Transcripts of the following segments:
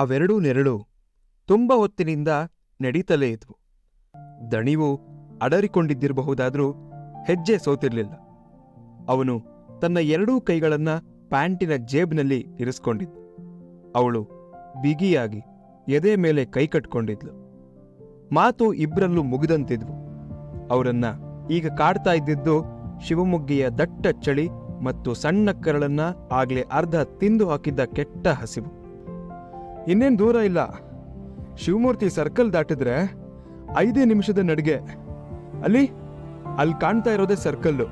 ಅವೆರಡೂ ನೆರಳು. ತುಂಬ ಹೊತ್ತಿನಿಂದ ನಡೀತಲೇ ಇದ್ವು. ದಣಿವು ಅಡರಿಕೊಂಡಿದ್ದಿರಬಹುದಾದ್ರೂ ಹೆಜ್ಜೆ ಸೋತಿರ್ಲಿಲ್ಲ. ಅವನು ತನ್ನ ಎರಡೂ ಕೈಗಳನ್ನ ಪ್ಯಾಂಟಿನ ಜೇಬ್ನಲ್ಲಿ ಇರಿಸ್ಕೊಂಡಿದ್ದ. ಅವಳು ಬಿಗಿಯಾಗಿ ಎದೆ ಮೇಲೆ ಕೈ ಕಟ್ಕೊಂಡಿದ್ಲು. ಮಾತು ಇಬ್ಬರಲ್ಲೂ ಮುಗಿದಂತಿದ್ವು. ಅವರನ್ನ ಈಗ ಕಾಡ್ತಾ ಇದ್ದಿದ್ದು ಶಿವಮೊಗ್ಗಿಯ ದಟ್ಟ ಚಳಿ ಮತ್ತು ಸಣ್ಣ ಕರಳನ್ನ ಆಗ್ಲೇ ಅರ್ಧ ತಿಂದು ಹಾಕಿದ್ದ ಕೆಟ್ಟ ಹಸಿವು. ಇನ್ನೇನ್ ದೂರ ಇಲ್ಲ. ಶಿವಮೂರ್ತಿ ಸರ್ಕಲ್ ದಾಟಿದ್ರೆ ಐದೇ ನಿಮಿಷದ ನಡಿಗೆ. ಅಲ್ಲಿ ಅಲ್ಲಿ ಕಾಣ್ತಾ ಇರೋದೇ ಸರ್ಕಲ್ಲು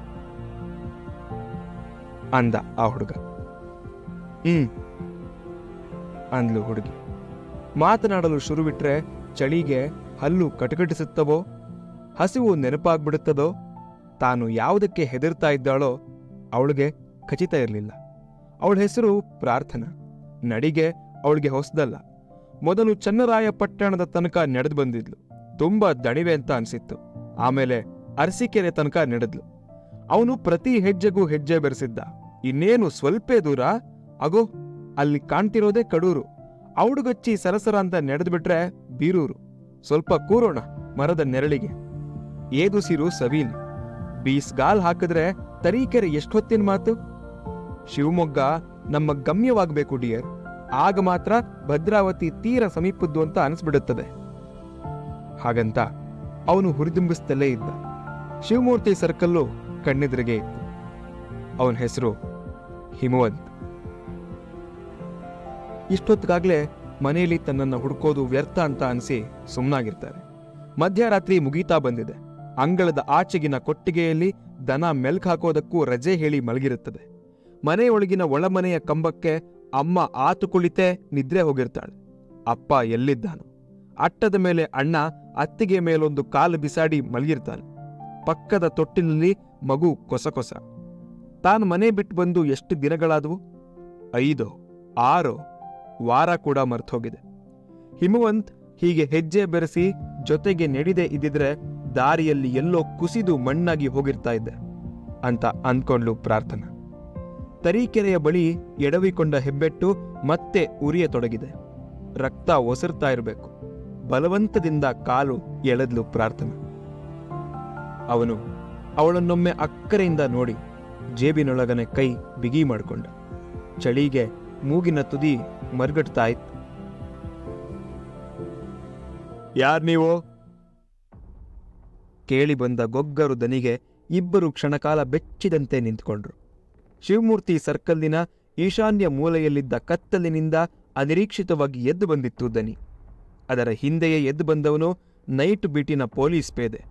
ಅಂದ ಆ ಹುಡುಗ. ಹ್ಮ್. ಅಂದ್ಲು ಹುಡುಗಿ. ಮಾತನಾಡಲು ಶುರು ಬಿಟ್ರೆ ಚಳಿಗೆ ಹಲ್ಲು ಕಟಕಟಿಸುತ್ತವೋ, ಹಸಿವು ನೆನಪಾಗ್ಬಿಡುತ್ತದೋ, ತಾನು ಯಾವುದಕ್ಕೆ ಹೆದರ್ತಾ ಇದ್ದಾಳೋ ಅವಳಿಗೆ ಖಚಿತ ಇರಲಿಲ್ಲ. ಅವಳ ಹೆಸರು ಪ್ರಾರ್ಥನಾ. ನಡಿಗೆ ಅವಳಿಗೆ ಹೊಸದಲ್ಲ. ಮೊದಲು ಚನ್ನರಾಯಪಟ್ಟಣದ ತನಕ ನಡೆದು ಬಂದಿದ್ಲು. ತುಂಬಾ ದಣಿವೆ ಅಂತ ಅನ್ಸಿತ್ತು. ಆಮೇಲೆ ಅರಸಿಕೆರೆ ತನಕ ನಡೆದ್ಲು. ಅವನು ಪ್ರತಿ ಹೆಜ್ಜೆಗೂ ಹೆಜ್ಜೆ ಬೆರೆಸಿದ್ದ. ಇನ್ನೇನು ಸ್ವಲ್ಪೇ ದೂರ? ಅಗೋ, ಅಲ್ಲಿ ಕಾಣ್ತಿರೋದೇ ಕಡೂರು. ಅವಡುಗಚ್ಚಿ ಸರಸರ ಅಂತ ನಡೆದು ಬಿಟ್ರೆ ಬೀರೂರು. ಸ್ವಲ್ಪ ಕೂರೋಣ ಮರದ ನೆರಳಿಗೆ. ಏದುಸಿರು ಸವೀನ್. ಬೀಸ್ಗಾಲ್ ಹಾಕಿದ್ರೆ ತರೀಕೆರೆ ಎಷ್ಟೊತ್ತಿನ ಮಾತು? ಶಿವಮೊಗ್ಗ ನಮ್ಮ ಗಮ್ಯವಾಗಬೇಕು, ಡಿಯರ್. ಆಗ ಮಾತ್ರ ಭದ್ರಾವತಿ ತೀರ ಸಮೀಪದ್ದು ಅಂತ ಅನಿಸ್ಬಿಡುತ್ತದೆ. ಹಾಗಂತ ಅವನು ಹುರಿದುಂಬಿಸ್ತಲೇ ಇದ್ದ. ಶಿವಮೂರ್ತಿ ಸರ್ಕಲ್ಲು ಕಣ್ಣೆದುರಿಗೆ ಇತ್ತು ಅವನ ಹೆಸರು ಹಿಮವಂತ್. ಇಷ್ಟೊತ್ತಿಗಾಗಲೇ ಮನೆಯಲ್ಲಿ ತನ್ನನ್ನು ಹುಡುಕೋದು ವ್ಯರ್ಥ ಅಂತ ಅನಿಸಿ ಸುಮ್ಮನಾಗಿರ್ತಾರೆ ಮಧ್ಯರಾತ್ರಿ ಮುಗೀತಾ ಬಂದಿದೆ. ಅಂಗಳದ ಆಚೆಗಿನ ಕೊಟ್ಟಿಗೆಯಲ್ಲಿ ದನ ಮೆಲ್ಕ್ ಹಾಕೋದಕ್ಕೂ ರಜೆ ಹೇಳಿ ಮಲಗಿರುತ್ತದೆ. ಮನೆಯೊಳಗಿನ ಒಳಮನೆಯ ಕಂಬಕ್ಕೆ ಅಮ್ಮ ಆತು ಕುಳಿತೆ ನಿದ್ರೆ ಹೋಗಿರ್ತಾಳೆ. ಅಪ್ಪ ಎಲ್ಲಿದ್ದಾನು. ಅಟ್ಟದ ಮೇಲೆ ಅಣ್ಣ ಅತ್ತಿಗೆ ಮೇಲೊಂದು ಕಾಲು ಬಿಸಾಡಿ ಮಲಗಿರ್ತಾನೆ. ಪಕ್ಕದ ತೊಟ್ಟಿನಲ್ಲಿ ಮಗು ಕೊಸ ಕೊಸ. ತಾನು ಮನೆ ಬಿಟ್ಟು ಬಂದು ಎಷ್ಟು ದಿನಗಳಾದವು? ಐದೋ, ಆರೋ, ವಾರ ಕೂಡ ಮರ್ತೋಗಿದೆ. ಹಿಮವಂತ್ ಹೀಗೆ ಹೆಜ್ಜೆ ಬೆರೆಸಿ ಜೊತೆಗೆ ನಡೆದೇ ಇದ್ದಿದ್ರೆ ದಾರಿಯಲ್ಲಿ ಎಲ್ಲೋ ಕುಸಿದು ಮಣ್ಣಾಗಿ ಹೋಗಿರ್ತಾ ಇದ್ದೆ ಅಂತ ಅಂದ್ಕೊಂಡ್ಲು ಪ್ರಾರ್ಥನಾ. ತರೀಕೆರೆಯ ಬಳಿ ಎಡವಿಕೊಂಡ ಹೆಬ್ಬೆಟ್ಟು ಮತ್ತೆ ಉರಿಯತೊಡಗಿದೆ. ರಕ್ತ ಒಸರ್ತಾ ಇರಬೇಕು. ಬಲವಂತದಿಂದ ಕಾಲು ಎಳೆದ್ಲು ಪ್ರಾರ್ಥನೆ. ಅವನು ಅವಳನ್ನೊಮ್ಮೆ ಅಕ್ಕರೆಯಿಂದ ನೋಡಿ ಜೇಬಿನೊಳಗನೆ ಕೈ ಬಿಗಿ ಮಾಡಿಕೊಂಡ. ಚಳಿಗೆ ಮೂಗಿನ ತುದಿ ಮರ್ಗಟ್ತಾ ಇತ್ತು. ಯಾರ್ ನೀವು? ಕೇಳಿ ಬಂದ ಗೊಗ್ಗರು ದನಿಗೆ ಇಬ್ಬರು ಕ್ಷಣಕಾಲ ಬೆಚ್ಚಿದಂತೆ ನಿಂತುಕೊಂಡ್ರು. ಶಿವಮೂರ್ತಿ ಸರ್ಕಲ್ನ ಈಶಾನ್ಯ ಮೂಲೆಯಲ್ಲಿದ್ದ ಕತ್ತಲಿನಿಂದ ಅನಿರೀಕ್ಷಿತವಾಗಿ ಎದ್ದು ಬಂದಿತ್ತು ದನಿ. ಅದರ ಹಿಂದೆಯೇ ಎದ್ದು ಬಂದವನು ನೈಟ್ ಬೀಟಿನ ಪೊಲೀಸ್ ಪೇದೆ.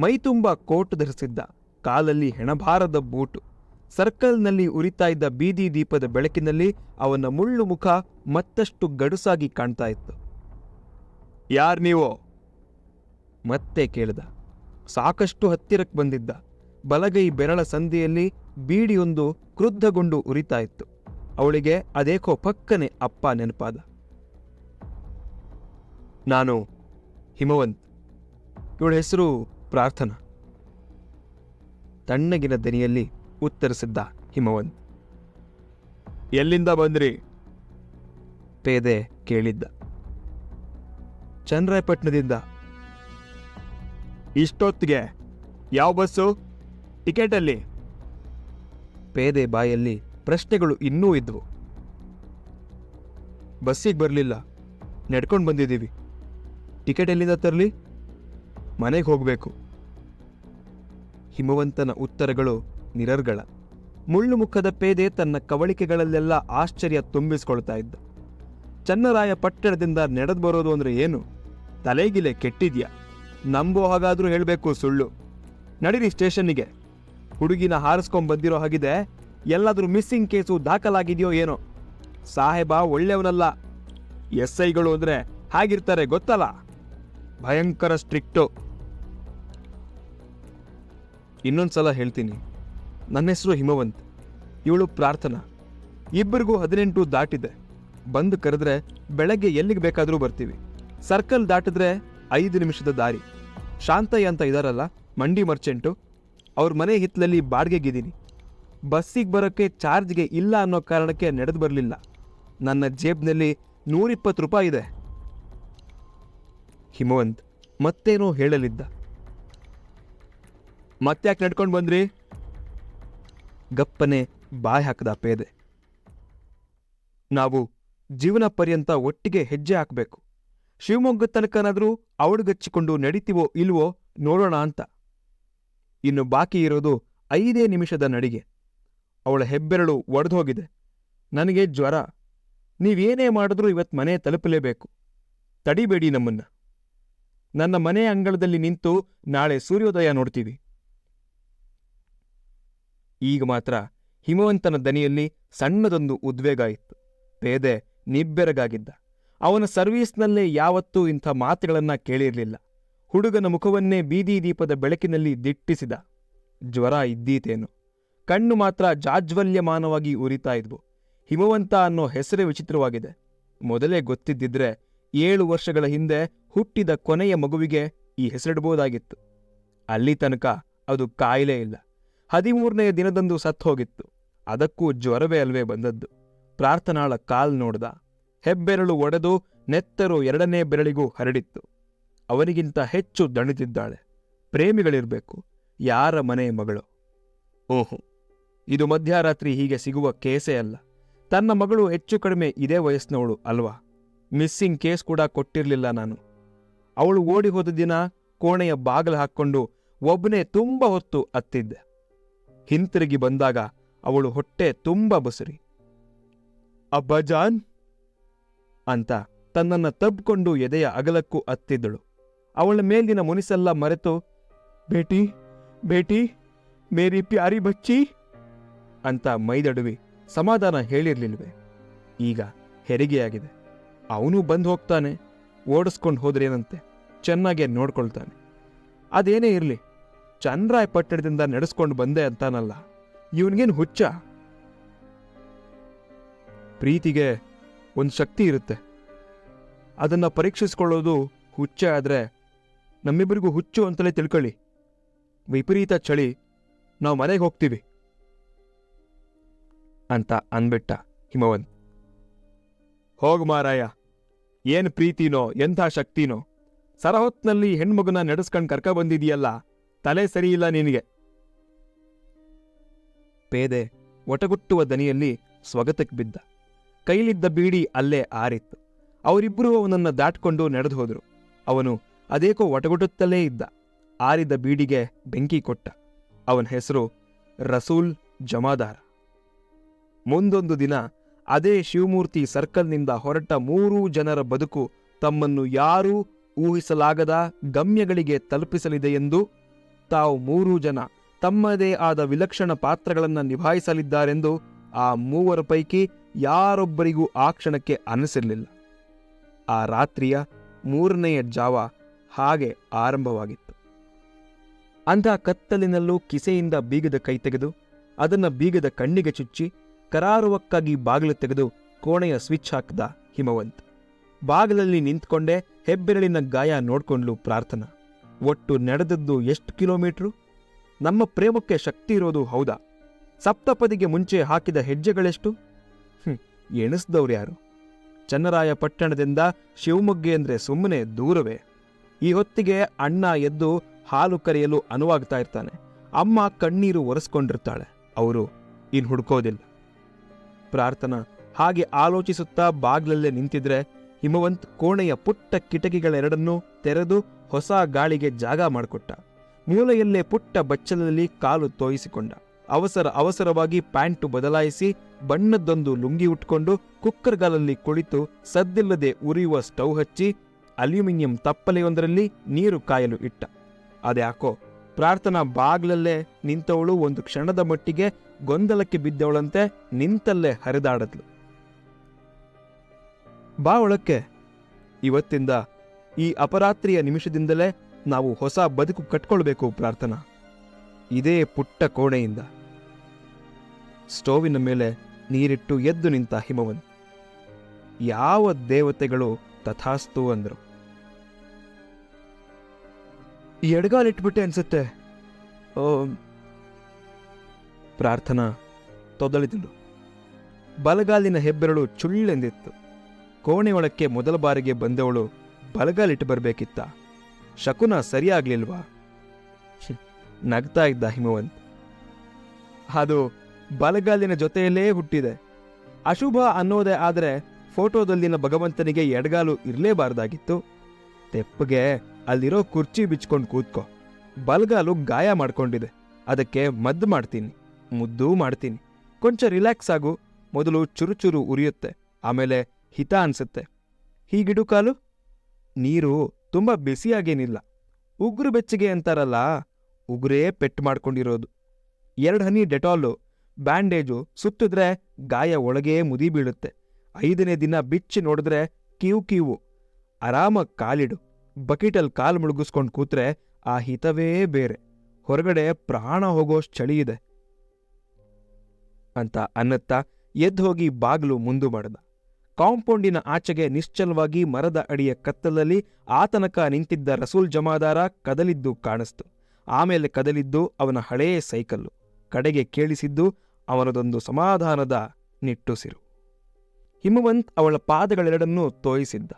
ಮೈತುಂಬ ಕೋಟ್ ಧರಿಸಿದ್ದ, ಕಾಲಲ್ಲಿ ಹೆಣಭಾರದ ಬೂಟು. ಸರ್ಕಲ್ನಲ್ಲಿ ಉರಿತಾ ಇದ್ದ ಬೀದಿ ದೀಪದ ಬೆಳಕಿನಲ್ಲಿ ಅವನ ಮುಳ್ಳು ಮುಖ ಮತ್ತಷ್ಟು ಗಡುಸಾಗಿ ಕಾಣ್ತಾ ಇತ್ತು. ಯಾರ್ ನೀವೋ? ಮತ್ತೆ ಕೇಳಿದ. ಸಾಕಷ್ಟು ಹತ್ತಿರಕ್ಕೆ ಬಂದಿದ್ದ. ಬಲಗೈ ಬೆರಳ ಸಂದಿಯಲ್ಲಿ ಬೀಡಿಯೊಂದು ಕ್ರುದ್ಧಗೊಂಡು ಉರಿತಾ ಇತ್ತು ಅವಳಿಗೆ ಅದೇಕೋ ಪಕ್ಕನೆ ಅಪ್ಪ ನೆನಪಾದ. ನಾನು ಹಿಮವಂತ್. ಇವಳ ಹೆಸರು ಪ್ರಾರ್ಥನಾ. ತಣ್ಣಗಿನ ದನಿಯಲ್ಲಿ ಉತ್ತರಿಸಿದ್ದ ಹಿಮವಂತ್. ಎಲ್ಲಿಂದ ಬಂದ್ರಿ? ಪೇದೆ ಕೇಳಿದ್ದ. ಚನ್ನರಾಯಪಟ್ಟಣದಿಂದ ಇಷ್ಟೊತ್ತಿಗೆ ಯಾವ ಬಸ್ಸು? ಟಿಕೆಟಲ್ಲಿ. ಪೇದೆ ಬಾಯಲ್ಲಿ ಪ್ರಶ್ನೆಗಳು ಇನ್ನೂ ಇದ್ವು. ಬಸ್ಸಿಗೆ ಬರಲಿಲ್ಲ. ನಡ್ಕೊಂಡು ಬಂದಿದ್ದೀವಿ. ಟಿಕೆಟ್ ಎಲ್ಲಿಂದ ತರಲಿ, ಮನೆಗೆ ಹೋಗಬೇಕು. ಹಿಮವಂತನ ಉತ್ತರಗಳು ನಿರರ್ಗಳ. ಮುಳ್ಳು ಮುಖದ ಪೇದೆ ತನ್ನ ಕವಳಿಕೆಗಳಲ್ಲೆಲ್ಲ ಆಶ್ಚರ್ಯ ತುಂಬಿಸ್ಕೊಳ್ತಾ ಇದ್ದ. ಚನ್ನರಾಯ ಪಟ್ಟಣದಿಂದ ನಡೆದು ಬರೋದು ಅಂದ್ರೆ ಏನು? ತಲೆಗಿಲೆ ಕೆಟ್ಟಿದ್ಯಾ? ನಂಬೋ ಹಾಗಾದರೂ ಹೇಳಬೇಕು ಸುಳ್ಳು. ನಡೀರಿ ಸ್ಟೇಷನ್ನಿಗೆ. ಹುಡುಗಿನ ಹಾರಿಸ್ಕೊಂಡ್ ಬಂದಿರೋ ಹಾಗಿದೆ. ಎಲ್ಲಾದ್ರೂ ಮಿಸ್ಸಿಂಗ್ ಕೇಸು ದಾಖಲಾಗಿದೆಯೋ ಏನೋ? ಸಾಹೇಬ ಒಳ್ಳೆಯವನಲ್ಲ. ಎಸ್ ಐಗಳು ಅಂದ್ರೆ ಹಾಗಿರ್ತಾರೆ, ಗೊತ್ತಲ್ಲ? ಭಯಂಕರ ಸ್ಟ್ರಿಕ್ಟು. ಇನ್ನೊಂದ್ಸಲ ಹೇಳ್ತೀನಿ. ನನ್ನ ಹೆಸರು ಹಿಮವಂತ್. ಇವಳು ಪ್ರಾರ್ಥನಾ. ಇಬ್ಬರಿಗೂ ಹದಿನೆಂಟು ದಾಟಿದೆ. ಬಂದು ಕರೆದ್ರೆ ಬೆಳಗ್ಗೆ ಎಲ್ಲಿಗೆ ಬೇಕಾದರೂ ಬರ್ತೀವಿ. ಸರ್ಕಲ್ ದಾಟಿದ್ರೆ ಐದು ನಿಮಿಷದ ದಾರಿ. ಶಾಂತಯ್ಯ ಅಂತ ಇದಾರಲ್ಲ, ಮಂಡಿ ಮರ್ಚೆಂಟು. ಅವ್ರ ಮನೆ ಹಿತ್ತಲಲ್ಲಿ ಬಾಡಿಗೆಗಿದ್ದೀನಿ ಬಸ್ಸಿಗೆ ಬರೋಕ್ಕೆ ಚಾರ್ಜ್ಗೆ ಇಲ್ಲ ಅನ್ನೋ ಕಾರಣಕ್ಕೆ ನಡೆದು ಬರಲಿಲ್ಲ. ನನ್ನ ಜೇಬ್ನಲ್ಲಿ ನೂರಿಪ್ಪತ್ತು ರೂಪಾಯಿ ಇದೆ. ಹಿಮವಂತ್ ಮತ್ತೇನೋ ಹೇಳಲಿದ್ದ. ಮತ್ತ್ಯಾಕೆ ನಡ್ಕೊಂಡು ಬಂದ್ರಿ? ಗಪ್ಪನೆ ಬಾಯಿ ಹಾಕದ ಪೇದೆ. ನಾವು ಜೀವನ ಪರ್ಯಂತ ಒಟ್ಟಿಗೆ ಹೆಜ್ಜೆ ಹಾಕಬೇಕು. ಶಿವಮೊಗ್ಗ ತನಕನಾದರೂ ಅವಳುಗಚ್ಚಿಕೊಂಡು ನಡೀತೀವೋ ಇಲ್ವೋ ನೋಡೋಣ ಅಂತ. ಇನ್ನು ಬಾಕಿ ಇರೋದು ಐದೇ ನಿಮಿಷದ ನಡಿಗೆ. ಅವಳ ಹೆಬ್ಬೆರಳು ಒಡೆದೋಗಿದೆ ನನಗೆ ಜ್ವರ. ನೀವೇನೇ ಮಾಡಿದ್ರೂ ಇವತ್ತು ಮನೆ ತಲುಪಲೇಬೇಕು. ತಡಿಬೇಡಿ ನಮ್ಮನ್ನ. ನನ್ನ ಮನೆ ಅಂಗಳದಲ್ಲಿ ನಿಂತು ನಾಳೆ ಸೂರ್ಯೋದಯ ನೋಡ್ತೀವಿ. ಈಗ ಮಾತ್ರ ಹಿಮವಂತನ ದನಿಯಲ್ಲಿ ಸಣ್ಣದೊಂದು ಉದ್ವೇಗ ಇತ್ತು. ಪೇದೆ ನಿಬ್ಬೆರಗಾಗಿದ್ದ. ಅವನ ಸರ್ವೀಸ್ನಲ್ಲೇ ಯಾವತ್ತೂ ಇಂಥ ಮಾತುಗಳನ್ನ ಕೇಳಿರಲಿಲ್ಲ. ಹುಡುಗನ ಮುಖವನ್ನೇ ಬೀದಿ ದೀಪದ ಬೆಳಕಿನಲ್ಲಿ ದಿಟ್ಟಿಸಿದ. ಜ್ವರ ಇದ್ದೀತೇನು? ಕಣ್ಣು ಮಾತ್ರ ಜಾಜ್ವಲ್ಯಮಾನವಾಗಿ ಉರಿತಾ ಇದ್ವು. ಹಿಮವಂತ ಅನ್ನೋ ಹೆಸರೇ ವಿಚಿತ್ರವಾಗಿದೆ. ಮೊದಲೇ ಗೊತ್ತಿದ್ದಿದ್ರೆ ಏಳು ವರ್ಷಗಳ ಹಿಂದೆ ಹುಟ್ಟಿದ ಕೊನೆಯ ಮಗುವಿಗೆ ಈ ಹೆಸರಿಡ್ಬೋದಾಗಿತ್ತು. ಅಲ್ಲಿ ತನಕ ಅದು ಕಾಯಿಲೆ ಇಲ್ಲ. ಹದಿಮೂರನೆಯ ದಿನದಂದು ಸತ್ತು ಹೋಗಿತ್ತು ಅದಕ್ಕೂ ಜ್ವರವೇ ಅಲ್ವೇ ಬಂದದ್ದು. ಪ್ರಾರ್ಥನಾಳ ಕಾಲ್ ನೋಡ್ದ. ಹೆಬ್ಬೆರಳು ಒಡೆದು ನೆತ್ತರು ಎರಡನೇ ಬೆರಳಿಗೂ ಹರಡಿತ್ತು. ಅವನಿಗಿಂತ ಹೆಚ್ಚು ದಣಿದಿದ್ದಾಳೆ. ಪ್ರೇಮಿಗಳಿರಬೇಕು. ಯಾರ ಮನೆ ಮಗಳು? ಓಹೋ, ಇದು ಮಧ್ಯರಾತ್ರಿ ಹೀಗೆ ಸಿಗುವ ಕೇಸೇ ಅಲ್ಲ. ತನ್ನ ಮಗಳು ಹೆಚ್ಚು ಕಡಿಮೆ ಇದೇ ವಯಸ್ಸಿನವಳು ಅಲ್ವಾ? ಮಿಸ್ಸಿಂಗ್ ಕೇಸ್ ಕೂಡ ಕೊಟ್ಟಿರಲಿಲ್ಲ ನಾನು. ಅವಳು ಓಡಿ ಹೋದ ದಿನ ಕೋಣೆಯ ಬಾಗಿಲು ಹಾಕ್ಕೊಂಡು ಒಬ್ಬನೇ ತುಂಬ ಹೊತ್ತು ಅತ್ತಿದ್ದೆ. ಹಿಂತಿರುಗಿ ಬಂದಾಗ ಅವಳು ಹೊಟ್ಟೆ ತುಂಬ ಬಸುರಿ. ಅಬ್ಬಜಾನ್ ಅಂತ ತನ್ನನ್ನು ತಬ್ಕೊಂಡು ಎದೆಯ ಅಗಲಕ್ಕೂ ಅತ್ತಿದ್ದಳು. ಅವಳ ಮೇಲಿನ ಮುನಿಸೆಲ್ಲ ಮರೆತು, ಬೇಟಿ ಬೇಟಿ, ಮೇರಿ ಪ್ಯಾರಿ ಬಚ್ಚಿ ಅಂತ ಮೈದಡುವಿ ಸಮಾಧಾನ ಹೇಳಿರ್ಲಿಲ್ವೆ. ಈಗ ಹೆರಿಗೆಯಾಗಿದೆ. ಅವನು ಬಂದು ಹೋಗ್ತಾನೆ, ಓಡಿಸ್ಕೊಂಡು ಹೋದ್ರೇನಂತೆ, ಚೆನ್ನಾಗೆ ನೋಡ್ಕೊಳ್ತಾನೆ. ಅದೇನೇ ಇರಲಿ, ಚಂದ್ರಾಯ ಪಟ್ಟಣದಿಂದ ನಡೆಸ್ಕೊಂಡು ಬಂದೆ ಅಂತಾನಲ್ಲ, ಇವನಿಗೇನು ಹುಚ್ಚ? ಪ್ರೀತಿಗೆ ಒಂದು ಶಕ್ತಿ ಇರುತ್ತೆ. ಅದನ್ನ ಪರೀಕ್ಷಿಸ್ಕೊಳ್ಳೋದು ಹುಚ್ಚ ಆದ್ರೆ ನಮ್ಮಿಬ್ಬರಿಗೂ ಹುಚ್ಚು ಅಂತಲೇ ತಿಳ್ಕೊಳ್ಳಿ. ವಿಪರೀತ ಚಳಿ, ನಾವು ಮನೆಗೆ ಹೋಗ್ತೀವಿ. ಅಂತ ಅಂದ್ಬಿಟ್ಟ ಹಿಮವಂತ್ ಹೋಗು ಮಾರಾಯ, ಏನು ಪ್ರೀತಿನೋ, ಎಂಥ ಶಕ್ತಿನೋ. ಸರಹೊತ್ನಲ್ಲಿ ಹೆಣ್ಮಗುನ ನಡೆಸ್ಕೊಂಡು ಕರ್ಕ ಬಂದಿದೀಯಲ್ಲ, ತಲೆ ಸರಿಯಿಲ್ಲ ನಿನಗೆ. ಪೇದೆ ಒಟಗುಟ್ಟುವ ದನಿಯಲ್ಲಿ ಸ್ವಗತಕ್ಕೆ ಬಿದ್ದ. ಕೈಲಿದ್ದ ಬೀಡಿ ಅಲ್ಲೇ ಆರಿತ್ತು. ಅವರಿಬ್ಬರೂ ಅವನನ್ನ ದಾಟ್ಕೊಂಡು ನಡೆದು ಹೋದ್ರು. ಅವನು ಅದೇಕೋ ಒಟಗುಟುತ್ತಲೇ ಇದ್ದ. ಆರಿದ ಬೀಡಿಗೆ ಬೆಂಕಿ ಕೊಟ್ಟ. ಅವನ ಹೆಸರು ರಸೂಲ್ ಜಮಾದಾರ. ಮುಂದೊಂದು ದಿನ ಅದೇ ಶಿವಮೂರ್ತಿ ಸರ್ಕಲ್ನಿಂದ ಹೊರಟ ಮೂರೂ ಜನರ ಬದುಕು ತಮ್ಮನ್ನು ಯಾರೂ ಊಹಿಸಲಾಗದ ಗಮ್ಯಗಳಿಗೆ ತಲುಪಿಸಲಿದೆ ಎಂದು ತಾವು ಮೂರೂ ಜನ ತಮ್ಮದೇ ಆದ ವಿಲಕ್ಷಣ ಪಾತ್ರಗಳನ್ನು ನಿಭಾಯಿಸಲಿದ್ದಾರೆಂದು ಆ ಮೂವರ ಪೈಕಿ ಯಾರೊಬ್ಬರಿಗೂ ಆ ಕ್ಷಣಕ್ಕೆ ಅನಿಸಿರಲಿಲ್ಲ. ಆ ರಾತ್ರಿಯ ಮೂರನೆಯ ಜಾವ ಹಾಗೆ ಆರಂಭವಾಗಿತ್ತು. ಅಂಥ ಕತ್ತಲಿನಲ್ಲೂ ಕಿಸೆಯಿಂದ ಬೀಗದ ಕೈ ತೆಗೆದು, ಅದನ್ನು ಬೀಗದ ಕಣ್ಣಿಗೆ ಚುಚ್ಚಿ, ಕರಾರುವಕ್ಕಾಗಿ ಬಾಗಿಲು ತೆಗೆದು ಕೋಣೆಯ ಸ್ವಿಚ್ ಹಾಕಿದ ಹಿಮವಂತ್. ಬಾಗಿಲಲ್ಲಿ ನಿಂತ್ಕೊಂಡೇ ಹೆಬ್ಬೆರಳಿನ ಗಾಯ ನೋಡ್ಕೊಂಡ್ಲು ಪ್ರಾರ್ಥನಾ. ಒಟ್ಟು ನಡೆದದ್ದು ಎಷ್ಟು ಕಿಲೋಮೀಟ್ರು? ನಮ್ಮ ಪ್ರೇಮಕ್ಕೆ ಶಕ್ತಿ ಇರೋದು ಹೌದಾ? ಸಪ್ತಪದಿಗೆ ಮುಂಚೆ ಹಾಕಿದ ಹೆಜ್ಜೆಗಳೆಷ್ಟು? ಹ್ಞೂ ಎಣಿಸ್ದವ್ರು ಯಾರು? ಚನ್ನರಾಯ ಪಟ್ಟಣದಿಂದ ಶಿವಮೊಗ್ಗೆ ಅಂದ್ರೆ ಸುಮ್ಮನೆ ದೂರವೇ. ಈ ಹೊತ್ತಿಗೆ ಅಣ್ಣ ಎದ್ದು ಹಾಲು ಕರೆಯಲು ಅನುವಾಗ್ತಾ ಇರ್ತಾನೆ. ಅಮ್ಮ ಕಣ್ಣೀರು ಒರೆಸ್ಕೊಂಡಿರ್ತಾಳೆ. ಅವರು, ಇನ್ ಹುಡ್ಕೋದಿಲ್ಲ. ಪ್ರಾರ್ಥನಾ. ಹಾಗೆ ಆಲೋಚಿಸುತ್ತಾ ಬಾಗ್ಲಲ್ಲೇ ನಿಂತಿದ್ರೆ ಹಿಮವಂತ್ ಕೋಣೆಯ ಪುಟ್ಟ ಕಿಟಕಿಗಳೆರಡನ್ನೂ ತೆರೆದು ಹೊಸ ಗಾಳಿಗೆ ಜಾಗ ಮಾಡಿಕೊಟ್ಟ. ಮೂಲೆಯಲ್ಲೇ ಪುಟ್ಟ ಬಚ್ಚಲಲ್ಲಿ ಕಾಲು ತೋಯಿಸಿಕೊಂಡ. ಅವಸರ ಅವಸರವಾಗಿ ಪ್ಯಾಂಟು ಬದಲಾಯಿಸಿ ಬಣ್ಣದ್ದೊಂದು ಲುಂಗಿ ಉಟ್ಕೊಂಡು ಕುಕ್ಕರ್ಗಾಲಲ್ಲಿ ಕುಳಿತು ಸದ್ದಿಲ್ಲದೆ ಉರಿಯುವ ಸ್ಟವ್ ಹಚ್ಚಿ ಅಲ್ಯೂಮಿನಿಯಂ ತಪ್ಪಲೆಯೊಂದರಲ್ಲಿ ನೀರು ಕಾಯಲು ಇಟ್ಟ. ಅದ್ಯಾಕೋ ಪ್ರಾರ್ಥನಾ ಬಾಗ್ಲಲ್ಲೇ ನಿಂತವಳು ಒಂದು ಕ್ಷಣದ ಮಟ್ಟಿಗೆ ಗೊಂದಲಕ್ಕೆ ಬಿದ್ದವಳಂತೆ ನಿಂತಲ್ಲೇ ಹರಿದಾಡದ್ಲು. ಬಾ ಒಳಕ್ಕೆ. ಇವತ್ತಿಂದ ಈ ಅಪರಾತ್ರಿಯ ನಿಮಿಷದಿಂದಲೇ ನಾವು ಹೊಸ ಬದುಕು ಕಟ್ಕೊಳ್ಬೇಕು ಪ್ರಾರ್ಥನಾ. ಇದೇ ಪುಟ್ಟ ಕೋಣೆಯಿಂದ. ಸ್ಟೋವಿನ ಮೇಲೆ ನೀರಿಟ್ಟು ಎದ್ದು ನಿಂತ ಹಿಮವನ್. ಯಾವ ದೇವತೆಗಳು ತಥಾಸ್ತು ಅಂದ್ರು. ಎಡಗಾಲಿಟ್ಬಿಟ್ಟೆ ಅನ್ಸುತ್ತೆ. ಓ, ಪ್ರಾರ್ಥನಾ ತೊದಳಿದಳು ಬಲಗಾಲಿನ ಹೆಬ್ಬೆರಳು ಚುಳ್ಳೆಂದಿತ್ತು. ಕೋಣೆಯೊಳಕ್ಕೆ ಮೊದಲ ಬಾರಿಗೆ ಬಂದವಳು ಬಲಗಾಲಿಟ್ಟು ಬರಬೇಕಿತ್ತ. ಶಕುನ ಸರಿಯಾಗ್ಲಿಲ್ವಾ? ನಗ್ತಾ ಇದ್ದ ಹಿಮವಂತ್. ಅದು ಬಲಗಾಲಿನ ಜೊತೆಯಲ್ಲೇ ಹುಟ್ಟಿದೆ. ಅಶುಭ ಅನ್ನೋದೇ ಆದರೆ ಫೋಟೋದಲ್ಲಿನ ಭಗವಂತನಿಗೆ ಎಡಗಾಲು ಇರಲೇಬಾರ್ದಾಗಿತ್ತು. ತೆಪ್ಪಗೆ ಅಲ್ಲಿರೋ ಕುರ್ಚಿ ಬಿಚ್ಕೊಂಡು ಕೂತ್ಕೋ. ಬಲಗಾಲು ಗಾಯ ಮಾಡ್ಕೊಂಡಿದೆ. ಅದಕ್ಕೆ ಮದ್ದು ಮಾಡ್ತೀನಿ, ಮುದ್ದೂ ಮಾಡ್ತೀನಿ. ಕೊಂಚ ರಿಲ್ಯಾಕ್ಸ್ ಆಗು, ಮೊದಲು ಚುರುಚುರು ಉರಿಯುತ್ತೆ, ಆಮೇಲೆ ಹಿತ ಅನ್ಸುತ್ತೆ. ಹೀಗಿಡು ಕಾಲು? ನೀರು ತುಂಬ ಬಿಸಿಯಾಗೇನಿಲ್ಲ. ಉಗುರು ಬೆಚ್ಚಗೆ ಅಂತಾರಲ್ಲ, ಉಗುರೇ ಪೆಟ್ಟು ಮಾಡ್ಕೊಂಡಿರೋದು. ಎರಡು ಹನಿ ಡೆಟಾಲು, ಬ್ಯಾಂಡೇಜು ಸುತ್ತಿದ್ರೆ ಗಾಯ ಒಳಗೇ ಮುದಿ ಬೀಳುತ್ತೆ ಐದನೇ ದಿನ ಬಿಚ್ಚಿ ನೋಡಿದ್ರೆ ಕಿವು ಕಿವು. ಆರಾಮಾಗಿ ಕಾಲಿಡು. ಬಕೆಟಲ್ಲಿ ಕಾಲು ಮುಳುಗಿಸ್ಕೊಂಡು ಕೂತ್ರೆ ಆ ಹಿತವೇ ಬೇರೆ. ಹೊರಗಡೆ ಪ್ರಾಣ ಹೋಗೋಷ್ಟು ಚಳಿ ಇದೆ. ಅಂತ ಅನ್ನತ್ತಾ ಎದ್ದು ಹೋಗಿ ಬಾಗ್ಲು ಮುಂದು ಮಾಡಿದ. ಕಾಂಪೌಂಡಿನ ಆಚೆಗೆ ನಿಶ್ಚಲವಾಗಿ ಮರದ ಅಡಿಯ ಕತ್ತಲಲ್ಲಿ ಆತನಕ ನಿಂತಿದ್ದ ರಸೂಲ್ ಜಮಾದಾರ ಕದಲಿದ್ದು ಕಾಣಿಸ್ತು. ಆಮೇಲೆ ಕದಲಿದ್ದು ಅವನ ಹಳೆಯ ಸೈಕಲ್ಲು. ಕಡೆಗೆ ಕೇಳಿಸಿದ್ದು ಅವನದೊಂದು ಸಮಾಧಾನದ ನಿಟ್ಟುಸಿರು. ಹಿಮವಂತ್ ಅವಳ ಪಾದಗಳೆರಡನ್ನೂ ತೋಯಿಸಿದ್ದ.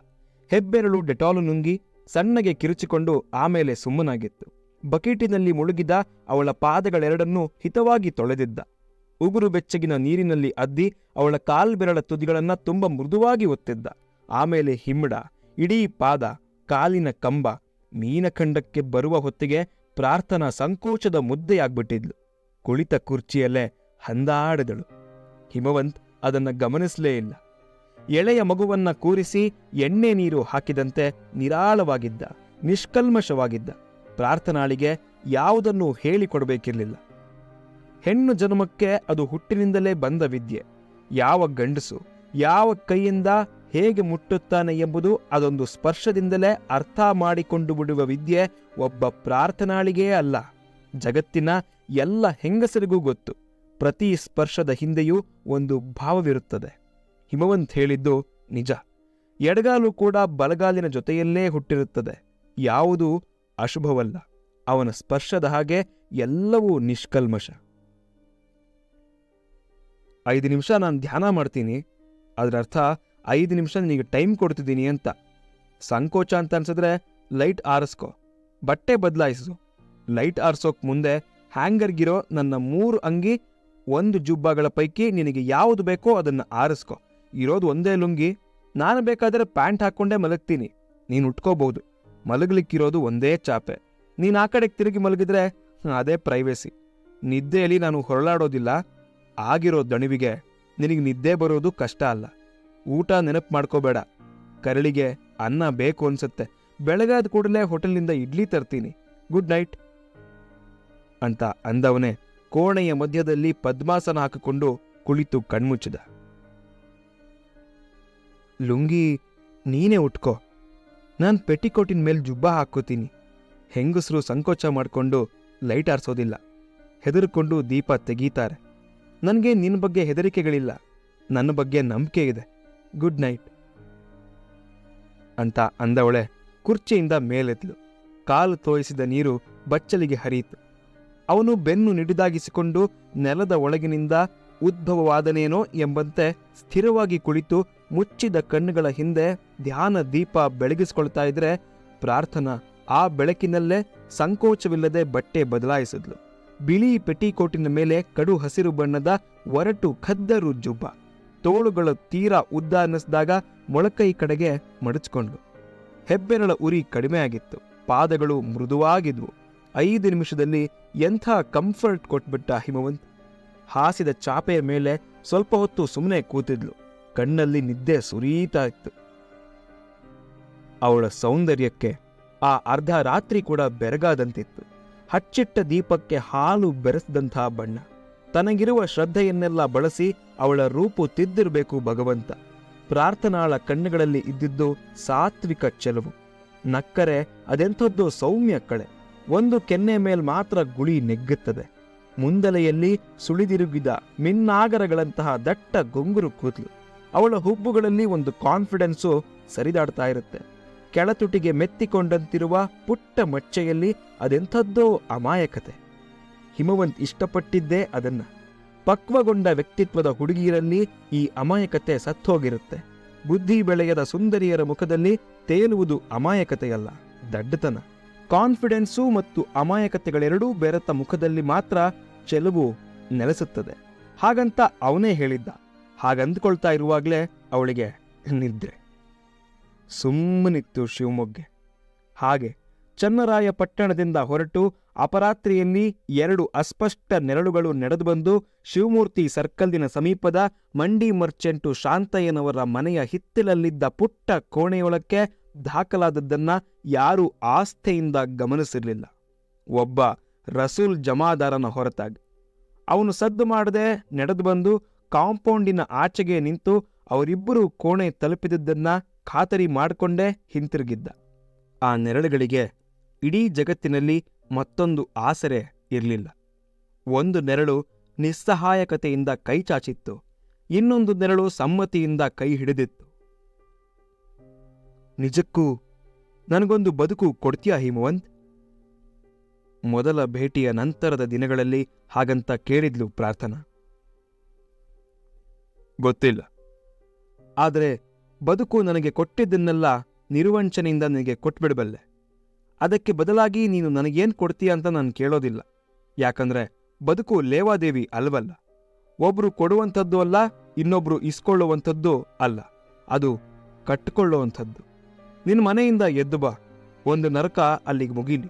ಹೆಬ್ಬೆರಳು ಡೆಟಾಲು ನುಂಗಿ ಸಣ್ಣಗೆ ಕಿರುಚಿಕೊಂಡು ಆಮೇಲೆ ಸುಮ್ಮನಾಗಿತ್ತು. ಬಕೀಟಿನಲ್ಲಿ ಮುಳುಗಿದ ಅವಳ ಪಾದಗಳೆರಡನ್ನೂ ಹಿತವಾಗಿ ತೊಳೆದಿದ್ದ. ಉಗುರು ಬೆಚ್ಚಗಿನ ನೀರಿನಲ್ಲಿ ಅದ್ದಿ ಅವಳ ಕಾಲ್ಬೆರಳ ತುದಿಗಳನ್ನ ತುಂಬ ಮೃದುವಾಗಿ ಒತ್ತಿದ್ದ. ಆಮೇಲೆ ಹಿಮ್ಮಡ, ಇಡೀ ಪಾದ, ಕಾಲಿನ ಕಂಬ, ಮೀನಖಂಡಕ್ಕೆ ಬರುವ ಹೊತ್ತಿಗೆ ಪ್ರಾರ್ಥನಾ ಸಂಕೋಚದ ಮುದ್ದೆಯಾಗ್ಬಿಟ್ಟಿದ್ಲು. ಕುಳಿತ ಕುರ್ಚಿಯಲ್ಲೇ ಹಂದಾಡಿದಳು. ಹಿಮವಂತ್ ಅದನ್ನು ಗಮನಿಸಲೇ ಇಲ್ಲ. ಎಳೆಯ ಮಗುವನ್ನ ಕೂರಿಸಿ ಎಣ್ಣೆ ನೀರು ಹಾಕಿದಂತೆ ನಿರಾಳವಾಗಿದ್ದ, ನಿಷ್ಕಲ್ಮಶವಾಗಿದ್ದ ಪ್ರಾರ್ಥನಾಳಿಗೆ ಯಾವುದನ್ನೂ ಹೇಳಿಕೊಡಬೇಕಿರಲಿಲ್ಲ. ಹೆಣ್ಣು ಜನ್ಮಕ್ಕೆ ಅದು ಹುಟ್ಟಿನಿಂದಲೇ ಬಂದ ವಿದ್ಯೆ. ಯಾವ ಗಂಡಸು ಯಾವ ಕೈಯಿಂದ ಹೇಗೆ ಮುಟ್ಟುತ್ತಾನೆ ಎಂಬುದು ಅದೊಂದು ಸ್ಪರ್ಶದಿಂದಲೇ ಅರ್ಥ ಮಾಡಿಕೊಂಡು ಬಿಡುವ ವಿದ್ಯೆ ಒಬ್ಬ ಪ್ರಾರ್ಥನಾಳಿಗೇ ಅಲ್ಲ. ಜಗತ್ತಿನ ಎಲ್ಲ ಹೆಂಗಸರಿಗೂ ಗೊತ್ತು. ಪ್ರತಿ ಸ್ಪರ್ಶದ ಹಿಂದೆಯೂ ಒಂದು ಭಾವವಿರುತ್ತದೆ. ಹಿಮವಂತ್ ಹೇಳಿದ್ದು ನಿಜ. ಎಡಗಾಲು ಕೂಡ ಬಲಗಾಲಿನ ಜೊತೆಯಲ್ಲೇ ಹುಟ್ಟಿರುತ್ತದೆ. ಯಾವುದು ಅಶುಭವಲ್ಲ. ಅವನ ಸ್ಪರ್ಶದ ಹಾಗೆ ಎಲ್ಲವೂ ನಿಷ್ಕಲ್ಮಶ. ಐದು ನಿಮಿಷ ನಾನು ಧ್ಯಾನ ಮಾಡ್ತೀನಿ. ಅದರ ಅರ್ಥ ಐದು ನಿಮಿಷ ನಿನಗೆ ಟೈಮ್ ಕೊಡ್ತಿದ್ದೀನಿ ಅಂತ. ಸಂಕೋಚ ಅಂತ ಅನ್ಸಿದ್ರೆ ಲೈಟ್ ಆರಿಸ್ಕೊ. ಬಟ್ಟೆ ಬದಲಾಯಿಸು. ಲೈಟ್ ಆರ್ಸೋಕ್ ಮುಂದೆ ಹ್ಯಾಂಗರ್ಗಿರೋ ನನ್ನ ಮೂರು ಅಂಗಿ ಒಂದು ಜುಬ್ಬಗಳ ಪೈಕಿ ನಿನಗೆ ಯಾವುದು ಬೇಕೋ ಅದನ್ನ ಆರಿಸ್ಕೊ. ಇರೋದು ಒಂದೇ ಲುಂಗಿ, ನಾನು ಬೇಕಾದರೆ ಪ್ಯಾಂಟ್ ಹಾಕ್ಕೊಂಡೇ ಮಲಗ್ತೀನಿ. ನೀನು ಉಟ್ಕೋಬಹುದು ಮಲಗಲಿಕ್ಕಿರೋದು ಒಂದೇ ಚಾಪೆ. ನೀನು ಆ ಕಡೆಗೆ ತಿರುಗಿ ಮಲಗಿದ್ರೆ ಅದೇ ಪ್ರೈವೇಸಿ ನಿದ್ದೆಯಲ್ಲಿ ನಾನು ಹೊರಳಾಡೋದಿಲ್ಲ. ಆಗಿರೋ ದಣಿವಿಗೆ ನಿನಗೆ ನಿದ್ದೆ ಬರೋದು ಕಷ್ಟ ಅಲ್ಲ. ಊಟ ನೆನಪು ಮಾಡ್ಕೋಬೇಡ. ಕರಳಿಗೆ ಅನ್ನ ಬೇಕು ಅನ್ಸುತ್ತೆ. ಬೆಳಗಾದ ಕೂಡಲೇ ಹೋಟೆಲ್ನಿಂದ ಇಡ್ಲಿ ತರ್ತೀನಿ. Good night. ಅಂತ ಅಂದವನೇ ಕೋಣೆಯ ಮಧ್ಯದಲ್ಲಿ ಪದ್ಮಾಸನ ಹಾಕಿಕೊಂಡು ಕುಳಿತು ಕಣ್ಮುಚ್ಚಿದ. ಲುಂಗಿ, ನೀನೇ ಉಟ್ಕೋ. ನಾನು ಪೆಟಿಕೋಟಿನ ಮೇಲೆ ಜುಬ್ಬ ಹಾಕೋತೀನಿ ಹೆಂಗಸರು ಸಂಕೋಚ ಮಾಡಿಕೊಂಡು ಲೈಟ್ ಆರಿಸೋದಿಲ್ಲ. ಹೆದರ್ಕೊಂಡು ದೀಪ ತೆಗೀತಾರೆ. ನನಗೆ ನಿನ್ನ ಬಗ್ಗೆ ಹೆದರಿಕೆಗಳಿಲ್ಲ. ನನ್ನ ಬಗ್ಗೆ ನಂಬಿಕೆ ಇದೆ. Good night. ಅಂತ ಅಂದವಳೆ ಕುರ್ಚಿಯಿಂದ ಮೇಲೆದ್ಲು. ಕಾಲು ತೋಯಿಸಿದ ನೀರು ಬಚ್ಚಲಿಗೆ ಹರಿಯಿತು. ಅವನು ಬೆನ್ನು ನಿಡಿದಾಗಿಸಿಕೊಂಡು ನೆಲದ ಒಳಗಿನಿಂದ ಉದ್ಭವವಾದನೇನೋ ಎಂಬಂತೆ ಸ್ಥಿರವಾಗಿ ಕುಳಿತು ಮುಚ್ಚಿದ ಕಣ್ಣುಗಳ ಹಿಂದೆ ಧ್ಯಾನ ದೀಪ ಬೆಳಗಿಸ್ಕೊಳ್ತಾ ಇದ್ರೆ ಪ್ರಾರ್ಥನಾ ಆ ಬೆಳಕಿನಲ್ಲೇ ಸಂಕೋಚವಿಲ್ಲದೆ ಬಟ್ಟೆ ಬದಲಾಯಿಸಿದ್ಲು. ಬಿಳಿ ಪೆಟಿಕೋಟಿನ ಮೇಲೆ ಕಡು ಹಸಿರು ಬಣ್ಣದ ಒರಟು ಖದ್ದರು ಜುಬ್ಬ. ತೋಳುಗಳು ತೀರಾ ಉದ್ದ ಅನ್ನಿಸಿದಾಗ ಮೊಳಕೈ ಕಡೆಗೆ ಮಡಚ್ಕೊಂಡ್ಲು ಹೆಬ್ಬೆರಳ ಉರಿ ಕಡಿಮೆಯಾಗಿತ್ತು ಪಾದಗಳು ಮೃದುವಾಗಿದ್ವು. ಐದು ನಿಮಿಷದಲ್ಲಿ ಎಂಥ ಕಂಫರ್ಟ್ ಕೊಟ್ಬಿಟ್ಟ ಹಿಮವಂತ್? ಹಾಸಿದ ಚಾಪೆಯ ಮೇಲೆ ಸ್ವಲ್ಪ ಹೊತ್ತು ಸುಮ್ಮನೆ ಕೂತಿದ್ಲು. ಕಣ್ಣಲ್ಲಿ ನಿದ್ದೆ ಸುರೀತಾ ಇತ್ತು. ಅವಳ ಸೌಂದರ್ಯಕ್ಕೆ ಆ ಅರ್ಧ ರಾತ್ರಿ ಕೂಡ ಬೆರಗಾದಂತಿತ್ತು. ಹಚ್ಚಿಟ್ಟ ದೀಪಕ್ಕೆ ಹಾಲು ಬೆರೆಸಿದಂಥ ಬಣ್ಣ. ತನಗಿರುವ ಶ್ರದ್ಧೆಯನ್ನೆಲ್ಲ ಬಳಸಿ ಅವಳ ರೂಪು ತಿದ್ದಿರಬೇಕು ಭಗವಂತ. ಪ್ರಾರ್ಥನಾಳ ಕಣ್ಣುಗಳಲ್ಲಿ ಇದ್ದಿದ್ದು ಸಾತ್ವಿಕ ಚೆಲುವು. ನಕ್ಕರೆ ಅದೆಂಥದ್ದು ಸೌಮ್ಯ ಕಳೆ. ಒಂದು ಕೆನ್ನೆ ಮೇಲ್ ಮಾತ್ರ ಗುಳಿ ನೆಗ್ಗುತ್ತದೆ. ಮುಂದಲೆಯಲ್ಲಿ ಸುಳಿದಿರುಗಿದ ಮಿನ್ನಾಗರಗಳಂತಹ ದಟ್ಟ ಗೊಂಗುರು ಕೂದಲು. ಅವಳ ಹುಬ್ಬುಗಳಲ್ಲಿ ಒಂದು ಕಾನ್ಫಿಡೆನ್ಸು ಸರಿದಾಡ್ತಾ ಇರುತ್ತೆ. ಕೆಳತುಟಿಗೆ ಮೆತ್ತಿಕೊಂಡಂತಿರುವ ಪುಟ್ಟ ಮಚ್ಚೆಯಲ್ಲಿ ಅದೆಂಥದ್ದೋ ಅಮಾಯಕತೆ. ಹಿಮವಂತ್ ಇಷ್ಟಪಟ್ಟಿದ್ದೇ ಅದನ್ನ. ಪಕ್ವಗೊಂಡ ವ್ಯಕ್ತಿತ್ವದ ಹುಡುಗಿಯರಲ್ಲಿ ಈ ಅಮಾಯಕತೆ ಸತ್ತೋಗಿರುತ್ತೆ. ಬುದ್ಧಿ ಬೆಳೆಯದ ಸುಂದರಿಯರ ಮುಖದಲ್ಲಿ ತೇಲುವುದು ಅಮಾಯಕತೆಯಲ್ಲ, ದಡ್ಡತನ. ಕಾನ್ಫಿಡೆನ್ಸು ಮತ್ತು ಅಮಾಯಕತೆಗಳೆರಡೂ ಬೆರೆತ ಮುಖದಲ್ಲಿ ಮಾತ್ರ ಚೆಲುವು ನೆಲೆಸುತ್ತದೆ. ಹಾಗಂತ ಅವನೇ ಹೇಳಿದ್ದ. ಹಾಗಂದ್ಕೊಳ್ತಾ ಇರುವಾಗಲೇ ಅವಳಿಗೆ ನಿದ್ರೆ. ಸುಮ್ಮನಿತ್ತು ಶಿವಮೊಗ್ಗೆ. ಹಾಗೆ ಚನ್ನರಾಯ ಪಟ್ಟಣದಿಂದ ಹೊರಟು ಅಪರಾತ್ರಿಯಲ್ಲಿ ಎರಡು ಅಸ್ಪಷ್ಟ ನೆರಳುಗಳು ನಡೆದು ಬಂದು ಶಿವಮೂರ್ತಿ ಸರ್ಕಲ್ದಿನ ಸಮೀಪದ ಮಂಡಿ ಮರ್ಚೆಂಟು ಶಾಂತಯ್ಯನವರ ಮನೆಯ ಹಿತ್ತಲಲ್ಲಿದ್ದ ಪುಟ್ಟ ಕೋಣೆಯೊಳಕ್ಕೆ ದಾಖಲಾದದ್ದನ್ನ ಯಾರೂ ಆಸ್ಥೆಯಿಂದ ಗಮನಿಸಿರಲಿಲ್ಲ. ಒಬ್ಬ ರಸೂಲ್ ಜಮಾದಾರನ ಹೊರತಾಗಿ. ಅವನು ಸದ್ದು ಮಾಡದೆ ನಡೆದು ಬಂದು ಕಾಂಪೌಂಡಿನ ಆಚೆಗೆ ನಿಂತು ಅವರಿಬ್ಬರು ಕೋಣೆ ತಲುಪಿದದ್ದನ್ನ ಖಾತರಿ ಮಾಡಿಕೊಂಡೇ ಹಿಂತಿರುಗಿದ್ದ. ಆ ನೆರಳುಗಳಿಗೆ ಇಡೀ ಜಗತ್ತಿನಲ್ಲಿ ಮತ್ತೊಂದು ಆಸರೆ ಇರಲಿಲ್ಲ. ಒಂದು ನೆರಳು ನಿಸ್ಸಹಾಯಕತೆಯಿಂದ ಕೈಚಾಚಿತ್ತು ಇನ್ನೊಂದು ನೆರಳು ಸಮ್ಮತಿಯಿಂದ ಕೈ ಹಿಡಿದಿತ್ತು. ನಿಜಕ್ಕೂ ನನಗೊಂದು ಬದುಕು ಕೊಡ್ತೀಯಾ ಹಿಮವಂತ್? ಮೊದಲ ಭೇಟಿಯ ನಂತರದ ದಿನಗಳಲ್ಲಿ ಹಾಗಂತ ಕೇಳಿದ್ಲು ಪ್ರಾರ್ಥನಾ. ಗೊತ್ತಿಲ್ಲ. ಆದರೆ ಬದುಕು ನನಗೆ ಕೊಟ್ಟಿದ್ದನ್ನೆಲ್ಲ ನಿರ್ವಂಚನೆಯಿಂದ ನನಗೆ ಕೊಟ್ಬಿಡಬಲ್ಲೆ. ಅದಕ್ಕೆ ಬದಲಾಗಿ ನೀನು ನನಗೇನ್ ಕೊಡ್ತೀಯ ಅಂತ ನಾನು ಕೇಳೋದಿಲ್ಲ. ಯಾಕಂದ್ರೆ ಬದುಕು ಲೇವಾದೇವಿ ಅಲ್ವಲ್ಲ. ಒಬ್ರು ಕೊಡುವಂಥದ್ದು ಅಲ್ಲ, ಇನ್ನೊಬ್ರು ಇಸ್ಕೊಳ್ಳುವಂಥದ್ದು ಅಲ್ಲ. ಅದು ಕಟ್ಟಿಕೊಳ್ಳುವಂಥದ್ದು ನಿನ್ನ ಮನೆಯಿಂದ ಎದ್ದು ಬಾ. ಒಂದು ನರಕ ಅಲ್ಲಿಗೆ ಮುಗೀಲಿ.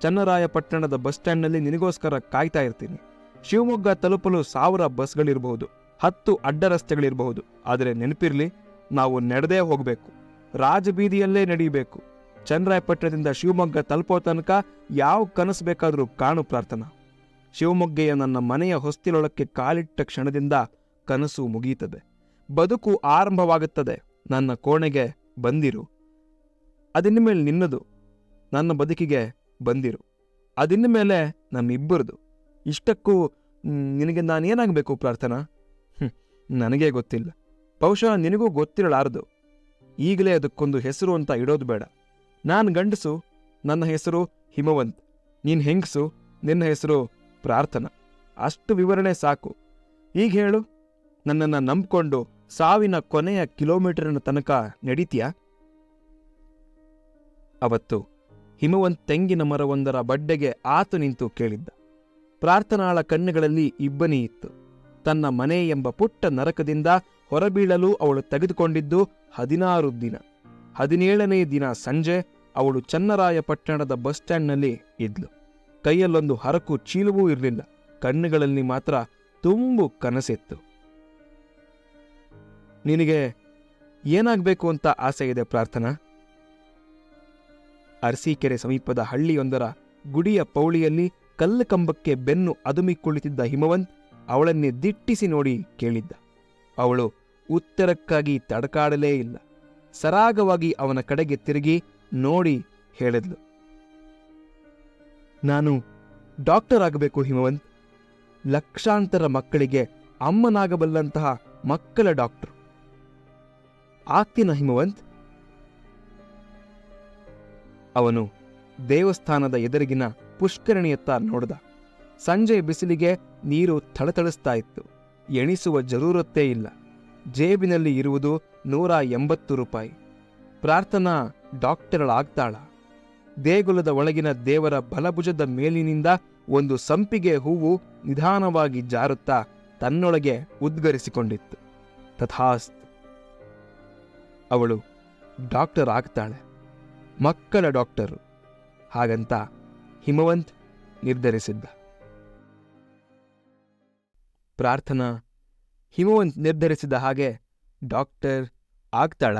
ಚನ್ನರಾಯಪಟ್ಟಣದ ಬಸ್ ಸ್ಟ್ಯಾಂಡ್ನಲ್ಲಿ ನಿನಗೋಸ್ಕರ ಕಾಯ್ತಾ ಇರ್ತೀನಿ. ಶಿವಮೊಗ್ಗ ತಲುಪಲು ಸಾವಿರ ಬಸ್ಗಳಿರಬಹುದು, ಹತ್ತು ಅಡ್ಡ ರಸ್ತೆಗಳಿರಬಹುದು. ಆದರೆ ನೆನಪಿರಲಿ, ನಾವು ನಡೆದೇ ಹೋಗಬೇಕು. ರಾಜಬೀದಿಯಲ್ಲೇ ನಡೆಯಬೇಕು. ಚನ್ನರಾಯಪಟ್ಟಣದಿಂದ ಶಿವಮೊಗ್ಗ ತಲುಪೋ ತನಕ ಯಾವ ಕನಸು ಬೇಕಾದರೂ ಕಾಣು ಪ್ರಾರ್ಥನಾ. ಶಿವಮೊಗ್ಗೆಯ ನನ್ನ ಮನೆಯ ಹೊಸ್ತಿಲೊಳಕ್ಕೆ ಕಾಲಿಟ್ಟ ಕ್ಷಣದಿಂದ ಕನಸು ಮುಗಿಯುತ್ತದೆ. ಬದುಕು ಆರಂಭವಾಗುತ್ತದೆ. ನನ್ನ ಕೋಣೆಗೆ ಬಂದಿರು. ಅದಿನ್ನ ಮೇಲೆ ನಿನ್ನದು, ನನ್ನ ಬದುಕಿಗೆ ಬಂದಿರು. ಅದಿನ್ನ ಮೇಲೆ ನಮ್ಮಿಬ್ಬರದು ಇಷ್ಟಕ್ಕೂ ನಿನಗೆ ನಾನೇನಾಗಬೇಕು ಪ್ರಾರ್ಥನಾ? ನನಗೇ ಗೊತ್ತಿಲ್ಲ. ಬಹುಶಃ ನಿನಗೂ ಗೊತ್ತಿರಲಾರದು. ಈಗಲೇ ಅದಕ್ಕೊಂದು ಹೆಸರು ಅಂತ ಇಡೋದು ಬೇಡ. ನಾನು ಗಂಡಸು, ನನ್ನ ಹೆಸರು ಹಿಮವಂತ್. ನೀನು ಹೆಂಗಸು, ನಿನ್ನ ಹೆಸರು ಪ್ರಾರ್ಥನಾ. ಅಷ್ಟು ವಿವರಣೆ ಸಾಕು. ಈಗ ಹೇಳು, ನನ್ನನ್ನು ನಂಬಿಕೊಂಡು ಸಾವಿನ ಕೊನೆಯ ಕಿಲೋಮೀಟರ್ನ ತನಕ ನಡೀತೀಯಾ? ಅವತ್ತು ಹಿಮವಂತ್ ತೆಂಗಿನ ಮರವೊಂದರ ಬಡ್ಡೆಗೆ ಆತು ನಿಂತು ಕೇಳಿದ್ದ. ಪ್ರಾರ್ಥನಾಳ ಕಣ್ಣುಗಳಲ್ಲಿ ಇಬ್ಬನಿ ಇತ್ತು. ತನ್ನ ಮನೆ ಎಂಬ ಪುಟ್ಟ ನರಕದಿಂದ ಹೊರಬೀಳಲು ಅವಳು ತೆಗೆದುಕೊಂಡಿದ್ದು ಹದಿನಾರು ದಿನ. ಹದಿನೇಳನೇ ದಿನ ಸಂಜೆ ಅವಳು ಚನ್ನರಾಯಪಟ್ಟಣದ ಬಸ್ ಸ್ಟ್ಯಾಂಡ್ನಲ್ಲಿ ಇದ್ಲು. ಕೈಯಲ್ಲೊಂದು ಹರಕು ಚೀಲವೂ ಇರಲಿಲ್ಲ. ಕಣ್ಣುಗಳಲ್ಲಿ ಮಾತ್ರ ತುಂಬು ಕನಸಿತ್ತು. ನಿನಗೆ ಏನಾಗಬೇಕು ಅಂತ ಆಸೆ ಇದೆ ಪ್ರಾರ್ಥನಾ? ಅರಸೀಕೆರೆ ಸಮೀಪದ ಹಳ್ಳಿಯೊಂದರ ಗುಡಿಯ ಪೌಳಿಯಲ್ಲಿ ಕಲ್ಲು ಕಂಬಕ್ಕೆ ಬೆನ್ನು ಅದುಮಿ ಹಿಮವಂತ್ ಅವಳನ್ನೇ ದಿಟ್ಟಿಸಿ ನೋಡಿ ಕೇಳಿದ್ದ. ಅವಳು ಉತ್ತರಕ್ಕಾಗಿ ತಡಕಾಡಲೇ ಇಲ್ಲ. ಸರಾಗವಾಗಿ ಅವನ ಕಡೆಗೆ ತಿರುಗಿ ನೋಡಿ ಹೇಳಿದ್ಲು. ನಾನು ಡಾಕ್ಟರ್ ಆಗಬೇಕು ಹಿಮವಂತ್. ಲಕ್ಷಾಂತರ ಮಕ್ಕಳಿಗೆ ಅಮ್ಮನಾಗಬಲ್ಲಂತಹ ಮಕ್ಕಳ ಡಾಕ್ಟರ್. ಆಗ್ತೀನ ಹಿಮವಂತ್. ಅವನು ದೇವಸ್ಥಾನದ ಎದುರಿಗಿನ ಪುಷ್ಕರಣಿಯತ್ತ ನೋಡ್ದ. ಸಂಜೆ ಬಿಸಿಲಿಗೆ ನೀರು ಥಳಥಳಿಸ್ತಾ ಇತ್ತು ಎಣಿಸುವ ಜರೂರತ್ತೇ ಇಲ್ಲ. ಜೇಬಿನಲ್ಲಿ ಇರುವುದು ನೂರ ಎಂಬತ್ತು ರೂಪಾಯಿ. ಪ್ರಾರ್ಥನಾ ಡಾಕ್ಟರ್ಗಳಾಗ್ತಾಳ ದೇಗುಲದ ಒಳಗಿನ ದೇವರ ಬಲಭುಜದ ಮೇಲಿನಿಂದ ಒಂದು ಸಂಪಿಗೆ ಹೂವು ನಿಧಾನವಾಗಿ ಜಾರುತ್ತಾ ತನ್ನೊಳಗೆ ಉದ್ಗರಿಸಿಕೊಂಡಿತ್ತು. ತಥಾಸ್ತ್. ಅವಳು ಡಾಕ್ಟರ್ ಆಗ್ತಾಳೆ ಮಕ್ಕಳ ಡಾಕ್ಟರು ಹಾಗಂತ ಹಿಮವಂತ್ ನಿರ್ಧರಿಸಿದ್ದ. ಪ್ರಾರ್ಥನಾ ಹಿಮವಂತ್ ನಿರ್ಧರಿಸಿದ ಹಾಗೆ ಡಾಕ್ಟರ್ ಆಗ್ತಾಳ?